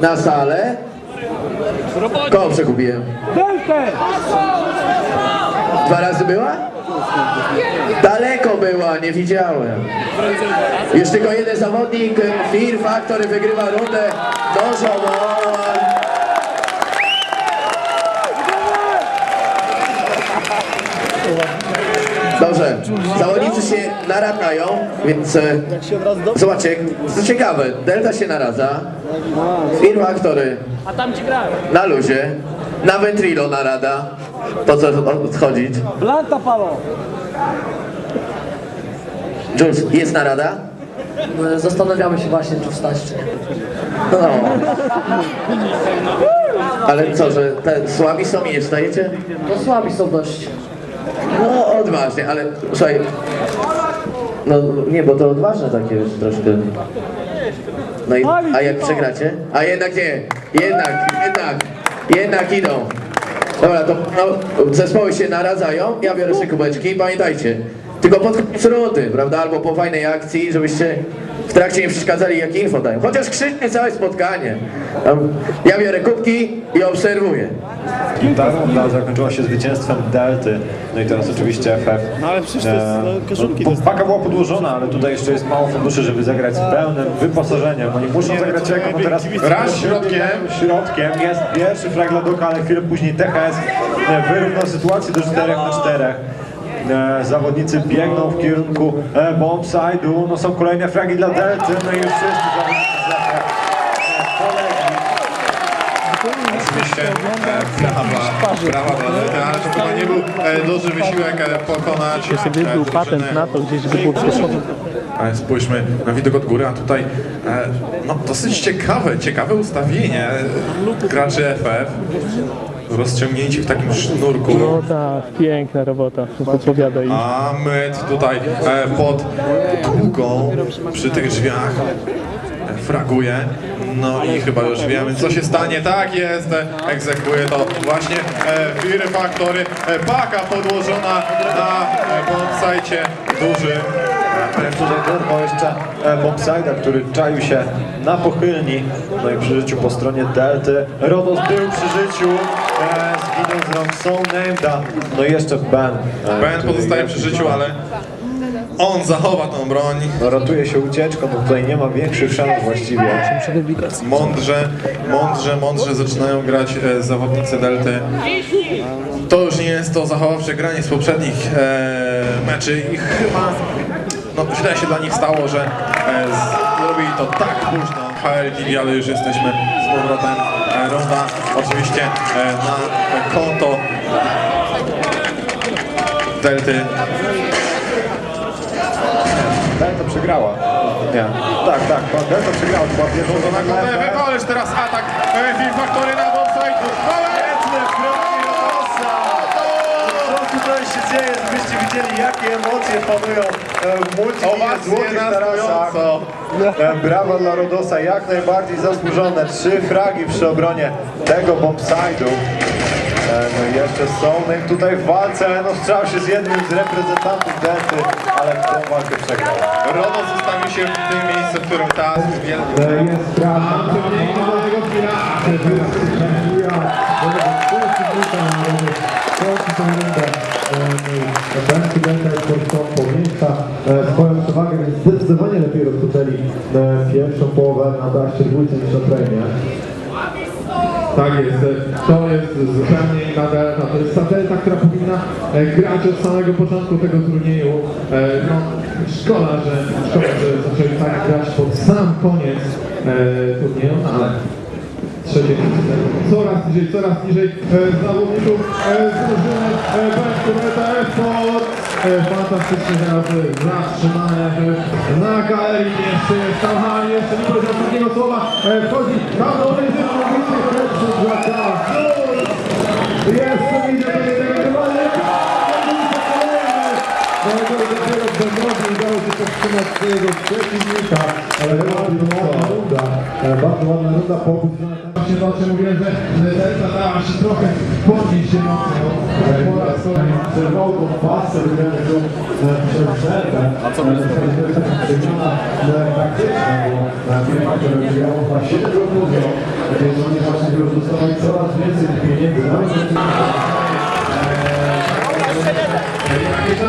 na salę. Koło przekupiłem. Dwa razy była? Daleko była, nie widziałem. Już tylko jeden zawodnik, Fear Factory wygrywa rundę. Dążą do... Dobrze, zawodnicy się naradzają, więc e, zobaczcie, co ciekawe, Delta się naradza, Fear Factory A tam ci grają. na luzie, na Ventrilo narada, po co odchodzić. Blanta palą. Jules, jest narada? Zastanawiamy się właśnie, czy wstać, czy nie. No. Ale co, że te słabi są i nie wstajecie? No słabi są dość. No odważnie, ale słuchaj. No nie, bo to odważne takie już troszkę. No i, a jak przegracie? A jednak nie, jednak, jednak, jednak idą. Dobra, to no, zespoły się naradzają, ja biorę sobie kubeczki i pamiętajcie, tylko pod koniec prawda, albo po fajnej akcji, żebyście w trakcie nie przeszkadzali, jak info dają. Chociaż krzyczcie całe spotkanie. Ja biorę kubki i obserwuję. Ta runda zakończyła się zwycięstwem Delty. No i teraz oczywiście FF. No ale przecież to jest, no, koszulki to jest- Paka była podłożona, ale tutaj jeszcze jest mało funduszy, żeby zagrać z pełnym wyposażeniem. Oni muszą zagrać bo teraz raz środkiem, środkiem jest pierwszy frag dla Doka, ale chwilę później THS e, wyrównał sytuację do 4 na 4. E, Zawodnicy biegną w kierunku e, bombside'u, no są kolejne fragi dla Delty, no i już wszyscy. Oczywiście brawa, brawa dla Delty, ale to chyba nie był duży wysiłek pokonać Jeszcze by był patent na to, gdzieś by było spójrzmy na widok od góry, a tutaj e, no, dosyć ciekawe, ciekawe ustawienie graczy FF. Rozciągnięci w takim sznurku. No tak, piękna robota, podpowiada i A my tutaj e, pod kółką przy tych drzwiach e, fraguje. No i chyba już wiemy co się stanie. Tak jest, e, egzekwuje to właśnie e, Fear Factory. E, paka podłożona na e, bombsite dużym. Tutaj dorwał jeszcze e, Bombside'a, który czaił się na pochylni. No i przy życiu po stronie Delty. Rodos był przy życiu. Zginął rąk Soul Name'da. No i jeszcze Ben. Ben pozostaje przy życiu, ale on zachowa tą broń. No, ratuje się ucieczką, no tutaj nie ma większych szans właściwie. Mądrze, mądrze, mądrze zaczynają grać e, zawodnicy Delty. To już nie jest to zachowawcze granie z poprzednich e, meczy i chyba no, źle się dla nich stało, że e, z- zrobili to tak późno HLTV, ale już jesteśmy z powrotem. E, Ronda oczywiście e, na konto Delty. Delta przegrała. Nie. Tak, tak, Delta przegrała. To była pierwsza na runda konto FF. ależ teraz atak e, Film Factory na Rodosa! Co tutaj się dzieje? Żebyście widzieli, jakie emocje panują e, multi złotych na tarasach. E, Brawa dla Rodosa, jak najbardziej zasłużone. Trzy fragi przy obronie tego bombside'u. E, No i jeszcze Soulname tutaj w walce, no strzał się z jednym z reprezentantów Delty, ale tą walkę przegrał. Rodo zostawił się w tym miejscu, w którym. Będę Delta jest polską powiększa e, swoją przewagę, więc zdecydowanie lepiej rozpoczęli e, pierwszą połowę na daście dwójce niż na premie. Tak jest, e, to jest zupełnie inna delta, to jest ta delta, która powinna e, grać od samego początku tego turnieju. No, szkoda, że, szkoda, że zaczęli tak grać pod sam koniec turnieju, no ale trzecie miejsce. Coraz niżej, coraz niżej zawodników drużyny e, Benkureta Esport. E, fantastycznie teraz e, zatrzymane e, na galerii. Jeszcze jest ha, jeszcze nie powiedział drugiego słowa. E, wchodzi na dobry pierwszy dla Kazur. Jest to widzę, że nie wygrywanie. No to dopiero Benowi udało się powstrzymać swojego przeciwnika, ale ładna runda, e, bardzo ładna runda po was właśnie mówiłem, że Delta dała się trochę podnieść się mocno. Po raz kolejny przerwał tą pasę, wygrałem tą przerwę. A co taka przemiana e, taktyczna, bo firma, która wygrała właśnie tego mówią, więc oni właśnie dostawali coraz więcej pieniędzy. No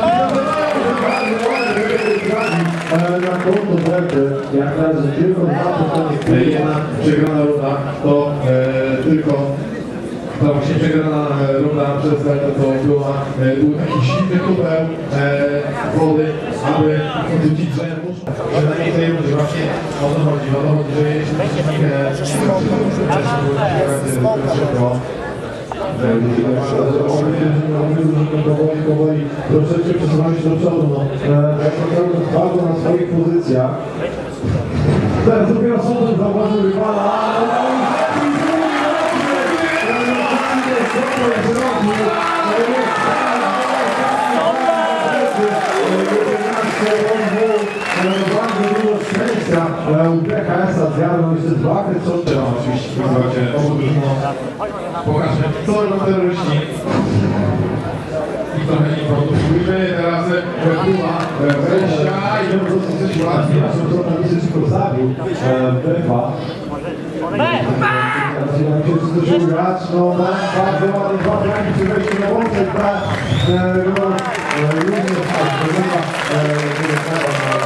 Ale na konto Delty, jak na razie tylko dwa pytania, jedna przegrana runda, to e, tylko ta właśnie przegrana e, runda przez Deltę to była, e, był taki silny kubeł e, wody, aby odrzucić, że muszą, że na niej tej rundzie właśnie o to chodzi, o to chodzi, że jeśli e, szybko, powoli, powoli troszeczkę przesuwamy się do przodu. No. E, Jak naprawdę bardzo na swoich pozycjach. Teraz dopiero sądzę zauważył rywala. Bardzo dużo szczęścia u PKS-a zjadłem jeszcze dwa krycocze. Oczywiście, zobaczcie, zdążył grać, no tak, bardzo ładnie, dwa braki przy wejściu na łączek, tak, no, również tak, wygląda, nie trzeba na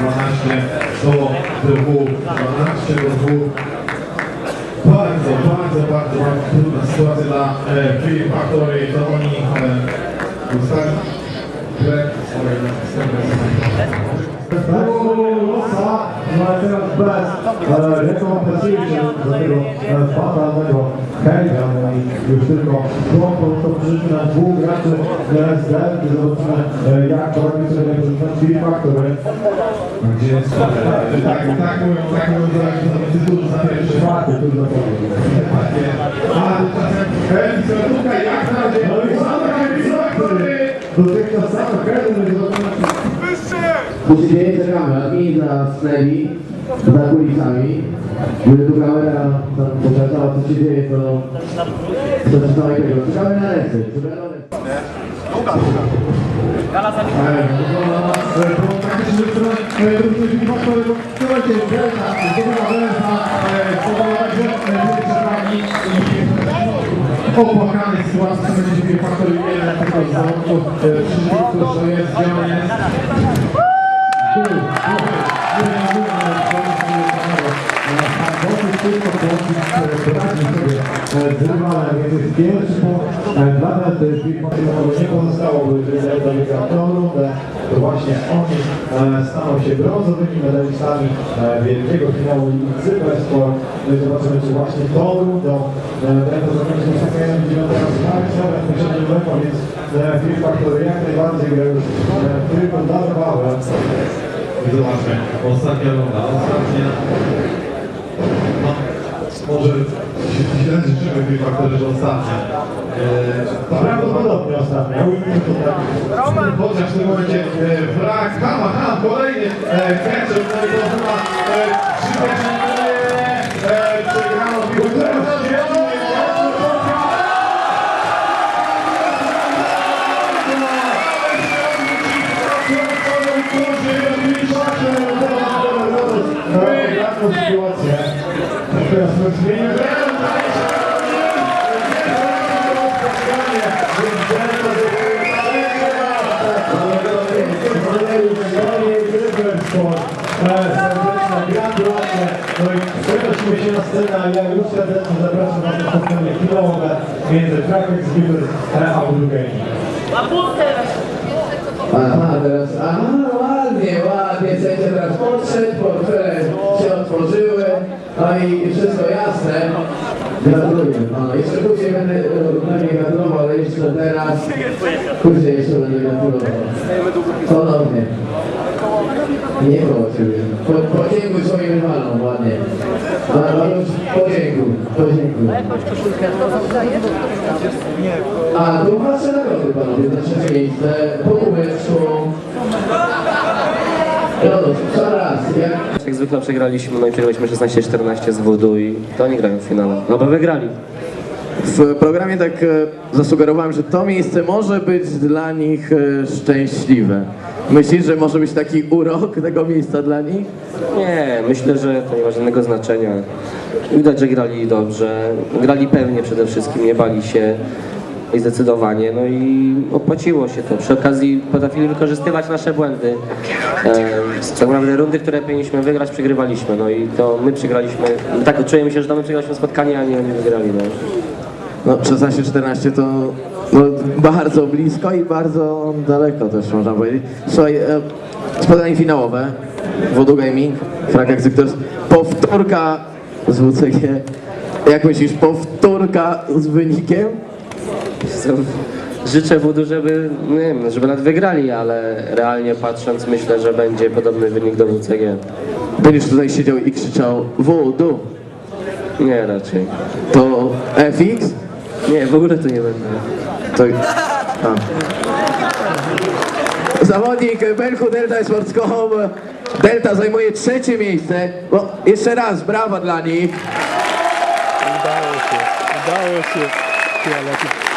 12 do 2, 12 do 2. Bardzo, bardzo, bardzo, trudna sytuacja dla e, Philip Factory, to oni e, ustali no ale teraz bez e, rekompensacji tego e, fatalnego hejga, no i już tylko głąbą to przyszliśmy na dwóch graczy e, z Delty, zobaczymy e, jak to robi sobie reprezentant Philip Factory. Gdzie jest tak, tak, tak mówią, tak mówią, że tytuł za pierwszy. Czwarty, który zapowiedzi. A tymczasem Elisabethówka jak na razie. No i sama Elisabethówka. Dotychczas zobaczyć. Tu się dzieje, czekamy, admin zasnęli za kulisami. Gdyby tu kamera tam pokazała co się dzieje, to to coś tego. Czekamy na ręce. Taktyczny stron drużyny Faktorego. Słuchajcie, Delta, zdobywa Delta, podoba także i opłakany sytuacji, co będzie dzieje Faktory jeden tylko z zawodów przeciwko, że jest, Dosyć szybko połączyć poradzić sobie z rywalem, więc jest pierwszy punkt dla Delty, nie pozostało, wygrał tą rundę, to właśnie oni e, staną się brązowymi medalistami e, wielkiego finału Cybersport. No i zobaczymy, czy właśnie tą rundą będą zakończone przekazem 9 marca, będą firma, który jak najbardziej już trójkąt na. I zobaczmy, ostatnia runda, ostatnia. No, może źle życzymy firma, który że ostatnia. Prawdopodobnie ostatnia. Chociaż w tym momencie wrak, Kama, kolejny ketchup, no to chyba 3 sytuację. Teraz zmienię. Gratulacje. No i przenosimy się na scenę, a ja już serdecznie zapraszam na to spotkanie finałowe między Track Exhibitors a Audio Gaming. Aha, teraz, aha, ładnie, ładnie, chcecie teraz podszedł, portfele się otworzyły, no i wszystko jasne. Gratuluję panu. Jeszcze później będę, będę gratulował, ale jeszcze teraz, później jeszcze będę gratulował. Ponownie. Nie koło ciebie. Po, podziękuj swoim rywalom ładnie. A, Marusz, podziękuj, podziękuj. A, tu wasze nagrody panowie, na trzecie miejsce, po kubeczku. No, jak zwykle przegraliśmy, no i przegraliśmy 16-14 z Voodoo i to oni grają w finale. No bo wygrali. W programie tak e, zasugerowałem, że to miejsce może być dla nich e, szczęśliwe. Myślisz, że może być taki urok tego miejsca dla nich? Nie, myślę, że to nie ma żadnego znaczenia. Widać, że grali dobrze, grali pewnie przede wszystkim, nie bali się i zdecydowanie, no i opłaciło się to. Przy okazji potrafili wykorzystywać nasze błędy. E, tak naprawdę rundy, które powinniśmy wygrać, przegrywaliśmy, no i to my przegraliśmy, tak czujemy się, że to my przegraliśmy spotkanie, a nie oni wygrali, no. No 16-14 to no, bardzo blisko i bardzo daleko też można powiedzieć. Słuchaj, e, spotkanie finałowe, Voodoo Gaming, Frank Executors, powtórka z WCG. Jak myślisz, powtórka z wynikiem? Życzę Voodoo, żeby, nie wiem, żeby nawet wygrali, ale realnie patrząc myślę, że będzie podobny wynik do WCG. Będziesz tutaj siedział i krzyczał Voodoo. Nie, raczej. To FX? Nie, w ogóle tu nie będę. To... A. Zawodnik Belchu Delta Sports.com. Delta zajmuje trzecie miejsce. Jeszcze raz, brawa dla nich. Udało się, udało się.